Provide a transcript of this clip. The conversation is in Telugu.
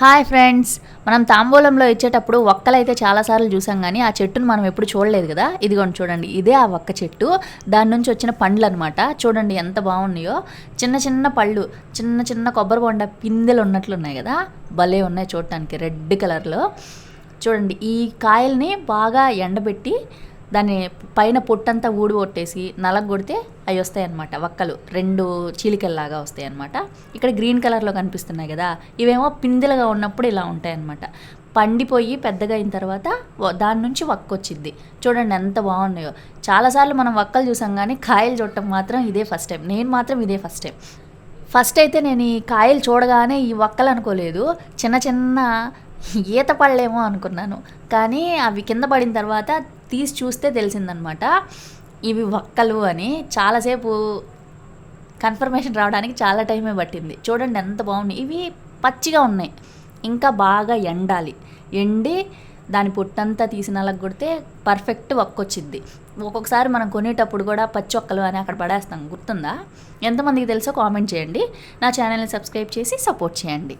Hi friends. మనం తాంబూలంలో ఇచ్చేటప్పుడు ఒక్కలైతే చాలాసార్లు చూసాం కానీ ఆ చెట్టును మనం ఎప్పుడు చూడలేదు కదా. ఇదిగోండి చూడండి. ఇదే ఆ ఒక్క చెట్టు. దాని నుంచి వచ్చిన పండ్లు అనమాట చూడండి ఎంత బాగున్నాయో. చిన్న చిన్న పళ్ళు చిన్న చిన్న కొబ్బరి బొండ పిందెలు ఉన్నట్లు ఉన్నాయి కదా. భలే ఉన్నాయి చూడటానికి రెడ్ కలర్లో. చూడండి ఈ కాయల్ని బాగా ఎండబెట్టి దాన్ని పైన పొట్టంతా ఊడి కొట్టేసి నలగొడితే అవి వస్తాయి అన్నమాట. వక్కలు. రెండు చీలికల్లాగా వస్తాయి అన్నమాట. ఇక్కడ గ్రీన్ కలర్లో కనిపిస్తున్నాయి కదా. ఇవేమో పిందెలుగా ఉన్నప్పుడు ఇలా ఉంటాయి అనమాట పండిపోయి పెద్దగా అయిన తర్వాత వ- దాని నుంచి వక్క వచ్చింది. చూడండి ఎంత బాగున్నాయో. చాలాసార్లు మనం వక్కలు చూసాం కానీ కాయలు చూడటం మాత్రం ఇదే ఫస్ట్ టైం. నేను మాత్రం ఇదే ఫస్ట్ టైం. ఫస్ట్ అయితే నేను ఈ కాయలు చూడగానే ఈ వక్కలు అనుకోలేదు. చిన్న చిన్న ఈత పళ్ళేమో అనుకున్నాను. కానీ అవి కింద పడిన తర్వాత తీసి చూస్తే తెలిసిందనమాట. ఇవి వక్కలు అని చాలాసేపు కన్ఫర్మేషన్ రావడానికి చాలా టైమే పట్టింది. చూడండి ఎంత బాగుంది ఇవి పచ్చిగా ఉన్నాయి. ఇంకా బాగా ఎండాలి. ఎండి దాని పొట్టంతా తీసి కొడితే పర్ఫెక్ట్ వక్కొచ్చిద్ది. ఒక్కొక్కసారి మనం కొనేటప్పుడు కూడా పచ్చి ఒక్కలు అని అక్కడ పడేస్తాం. గుర్తుందా? ఎంతమందికి తెలుసో కామెంట్ చేయండి. నా ఛానల్ని సబ్స్క్రైబ్ చేసి సపోర్ట్ చేయండి.